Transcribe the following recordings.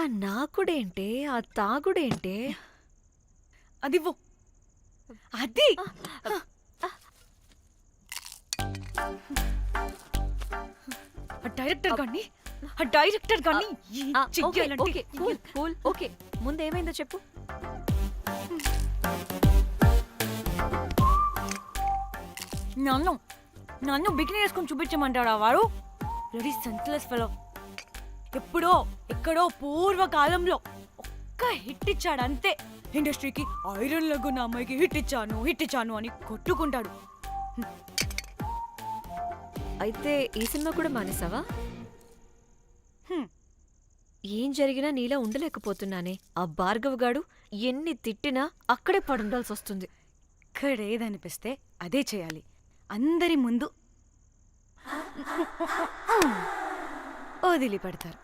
ఆ నాకుడేంటే ఆ తాగుడేంటే? అదివ్వు. అది. ఆ డైరెక్టర్ గాని ఆ డైరెక్టర్ గాని ఓకే, కూల్, కూల్, ఓకే. ముందు ఏమైందో చెప్పు. నన్ను నన్ను బికినీ వేసుకొని చూపించమంటాడా వాడు? రెడీ సెన్స్లెస్ ఫెలో ఎప్పుడో ఎక్కడో పూర్వకాలంలో ఒక్క హిట్ ఇచ్చాడు అంతే. ఇండస్ట్రీకి ఐరన్ లెగ్ ఉన్న అమ్మాయికి హిట్ ఇచ్చాను హిట్ ఇచ్చాను అని కొట్టుకుంటాడు. అయితే ఈ సినిమా కూడా మానేసావా. ఏం జరిగినా నీలా ఉండలేకపోతున్నానే. ఆ భార్గవ్ గాడు ఎన్ని తిట్టినా అక్కడే పడుండాల్సి వస్తుంది ఇక్కడ ఏదనిపిస్తే అదే చేయాలి. అందరి ముందు. వదిలిపెడతారు.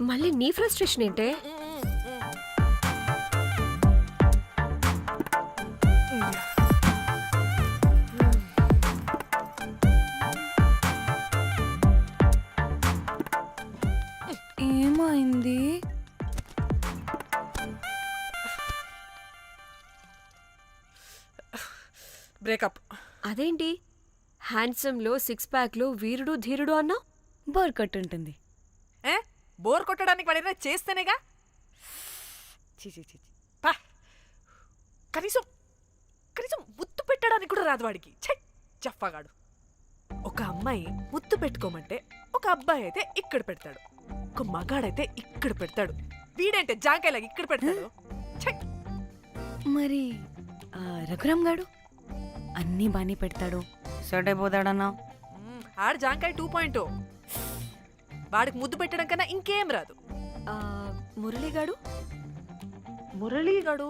మళ్ళీ నీ ఫ్రస్ట్రేషన్ ఏంటే? ఏమైంది? బ్రేకప్. అదేంటి? హ్యాండ్సమ్లో సిక్స్ ప్యాక్లో వీరుడు ధీరుడు అన్నా? బోర్ ఉంటుంది ఏ? బోర్ కొట్టడానికి వాడైనా చేస్తేనేగా? చీ చీ చీ చీ. పా. కనీసం కనీసం ముత్తు పెట్టడానికి కూడా రాదు వాడికి. ఛై జఫాగాడు ఒక అమ్మాయి ముత్తు పెట్టుకోమంటే ఒక అబ్బాయి అయితే ఇక్కడ పెడతాడు. ఒక మగాడైతే ఇక్కడ పెడతాడు. వీడంటే జాంకాయలాగా ఇక్కడ పెడతాడు? ఛై. మరి ఆ, రఘురామ్ గాడు? అన్నీ బాగానే పెడతాడు. సర్ట్ అయిపోతాడన్నా? ఆడు జాంకాయ టూ పాయింట్ వాడికి ముద్దు పెట్టడం కన్నా ఇంకేం రాదు. ఆ, మురళిగాడు? మురళీగాడు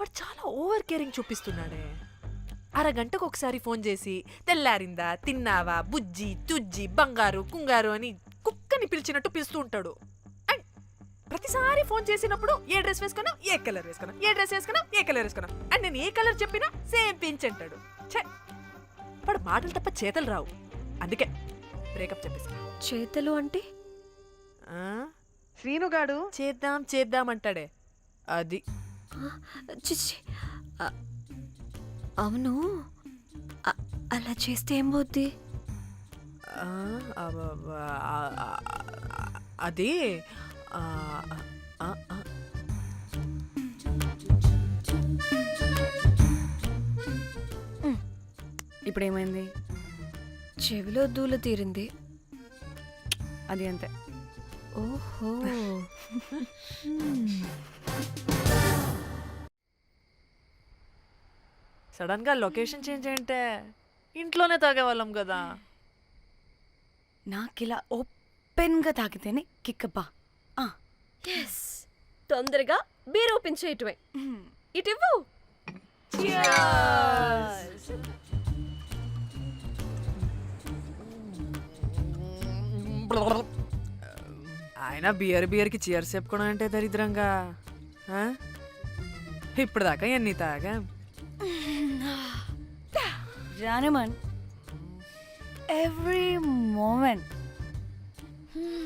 వాడు చాలా ఓవర్ కేరింగ్ చూపిస్తున్నాడే. అరగంటకు ఒకసారి ఫోన్ చేసి తెల్లారిందా తిన్నావా బుజ్జి తుజ్జి బంగారు కుంగారు అని కుక్కని పిలిచినట్టు పిలుస్తూ ఉంటాడు. అండ్ ప్రతిసారి ఫోన్ చేసినప్పుడు ఏ డ్రెస్ వేసుకున్నా ఏ కలర్ వేసుకున్నా ఏ డ్రెస్ వేసుకున్నా ఏ కలర్ వేసుకున్నా అండ్ నేను ఏ కలర్ చెప్పినా సేమ్ పించ్ అంటాడు. వాడు మాటలు తప్ప చేతలు రావు. అందుకే బ్రేకప్ చెప్పేసి చేతలు అంటే? శ్రీనుగాడు చేద్దాం చేద్దాం అంటాడే. అది. అవును. అలా చేస్తే ఏం పోద్ది? అది ఇప్పుడు ఏమైంది చెవిలో దూల తీరింది. అది అంతే. ఓహో. సడన్గా లొకేషన్ చేంజ్ అంటే ఇంట్లోనే తాగేవాళ్ళం కదా. నాకు ఇలా ఓపెన్గా తాకితేనే కిక్కబ్బా. ఆ. ఎస్ తొందరగా బీర్ ఓపెన్ చేయటమే. ఇటివ్వు. ఆయన బియర్ బియర్కి చీర్స్ చెప్పుకోవడం అంటే దరిద్రంగా? ఇప్పుడు దాకా ఎన్ని తాగా? జానమన్ ఎవ్రీ మూమెంట్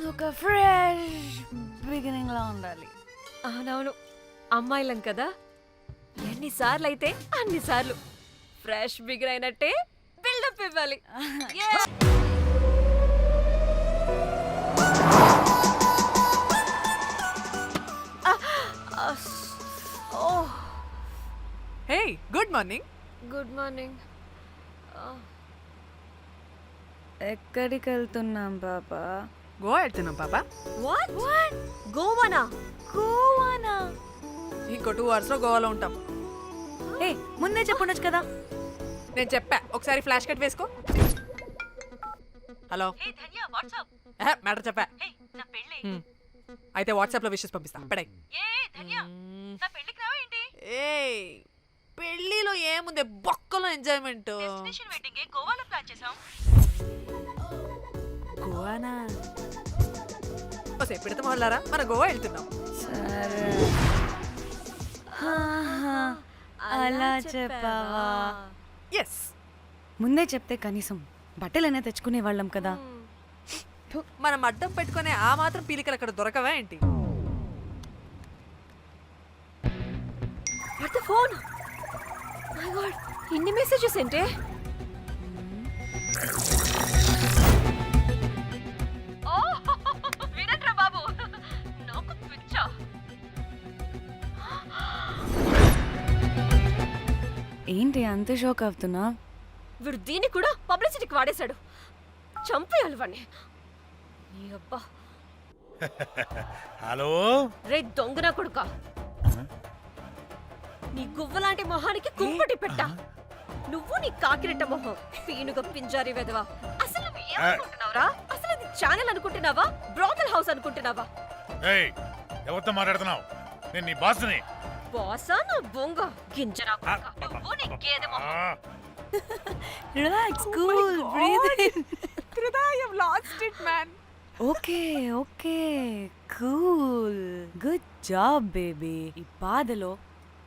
ఒక ఫ్రెష్ బిగినింగ్ లా ఉండాలి. అవునవును అమ్మాయిలం కదా? ఎన్నిసార్లు అయితే అన్నిసార్లు ఫ్రెష్ బిగర్ అయినట్టే బిల్డప్ ఇవ్వాలి. మార్నింగ్. Good morning. ఎక్కడికి వెళ్తున్నాం పాపా? గోవా వెళ్తున్నాం పాప. వాట్? గోవానా? గోవానా? ఇంకో టూ అవర్స్లో గోవాలో ఉంటాం. ఏ ముందే చెప్పుండొచ్చు కదా. నేను చెప్పా. ఒకసారి ఫ్లాష్ కట్ వేసుకో. హలో. మ్యాటర్ చెప్పా. అయితే వాట్సాప్లో విషెస్ పంపిస్తా. పడాయి. ఏ పెళ్ళిలో ఏముంది? బొక్కలో ఎంజాయ్మెంట్. గోవానా? ఓసే పెడతాం వాళ్ళారా? మన గోవా వెళ్తున్నాం. సరే. అలా చెప్పావా? ఎస్ ముందే చెప్తే కనీసం బట్టలైనా తెచ్చుకునే వాళ్ళం కదా. మనం అడ్డం పెట్టుకునే ఆ మాత్రం పీలికలు అక్కడ దొరకవా ఏంటి? ఫోన్. మై గాడ్ మెసేజెస్ ఏంటే? ఏంటి అంత షోక్ అవుతున్నా? వీడు దీన్ని కూడా పబ్లిసిటీకి వాడేశాడు. చంపేయాలి వాడిని నీ అబ్బా. హలో? రే దొంగన కొడుక? నీ గువ్వలాంటి మొహానికి కుంపటి పెట్ట. నువ్వు నీ కాకిరెట్ట మొహం. పీనుగ పింజారి వెదవా అసలు నువ్వు ఏమనుకుంటున్నావురా అసలు ఇది ఛానల్ అనుకుంటున్నావా? బ్రోకల్ హౌస్ అనుకుంటున్నావా? ఏయ్ ఎవరితో మాట్లాడుతున్నావు? నేను నీ బాస్ని. బాసా నా బొంగ? గింజరా కొడుకా. నువ్వు నీ గేదె మొహం. ఆ, relax cool breathe I lost it man okay okay cool good job baby ఈ బాధలో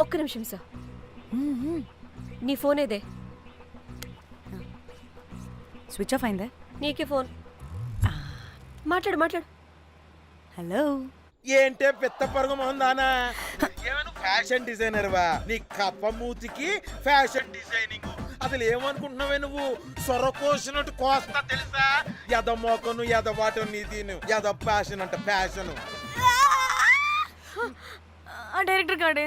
ఒక్క నిమిషం సార్. నీ ఫోన్ ఏదే స్విచ్ ఆఫ్ అయిందే నీకే ఫోన్ మాట్లాడు మాట్లాడు హలో ఏంటే పిత్త పరుగు మొహందానా ఫ్యాషన్ డిజైనర్ వా నీ కప్ప మూతికి ఫ్యాషన్ డిజైనింగ్ అసలు ఏమనుకుంటున్నావే నువ్వు సొర కోసినట్టు కోస్తా తెలుసా ఎద మోకను ఎద వాటం నీదిను ఎద ఫ్యాషన్ అంట ఫ్యాషన్ ఆ డైరెక్టర్ గాడే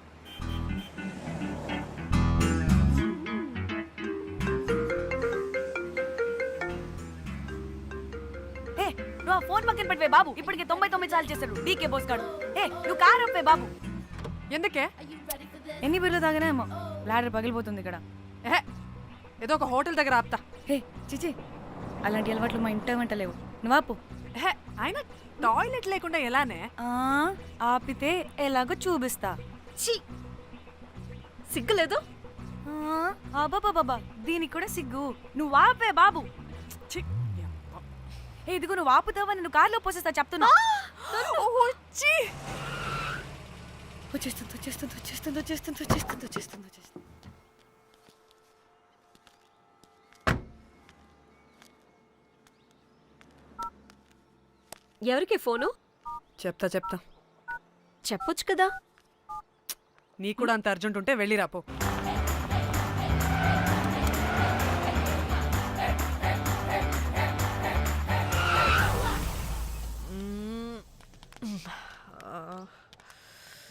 నువ్వు ఆ ఫోన్ పక్కన పెట్టవే బాబు. ఇప్పటికే తొంభై తొమ్మిది సార్లు చేశాడు. డీకే బోస్ గాడు. ఏ నువ్వు కారు అప్పే బాబు. ఎందుకే? ఎన్ని బిర్లు తాగినాయేమో లాడర్ పగిలిపోతుంది ఇక్కడ. ఎహె, ఏదో ఒక హోటల్ దగ్గర ఆపుతా. హే చిచి అలాంటి అలవాట్లు మా ఇంట వెంట లేవు. నువ్వు ఆపు. ఎహె, ఆయన టాయిలెట్ లేకుండా ఎలానే ఆ, ఆపితే ఎలాగో చూపిస్తా. ఛీ! సిగ్గులేదు? బాబా దీనికి కూడా సిగ్గు. నువ్వు ఆపే బాబు. ఛీ, ఏ ఇదిగో నువ్వు ఆపుతావని నువ్వు కార్లో పోసేస్తా చెప్తున్నా. వచ్చి వచ్చేస్తుంది వచ్చేస్తుంది వచ్చేస్తుంది వచ్చేస్తుంది వచ్చేస్తుంది వచ్చేస్తుంది వచ్చేస్తుంది. ఎవరికి ఫోను? చెప్తా చెప్తా. చెప్పొచ్చు కదా. నీ కూడా అంత అర్జెంట్ ఉంటే వెళ్ళి రాపో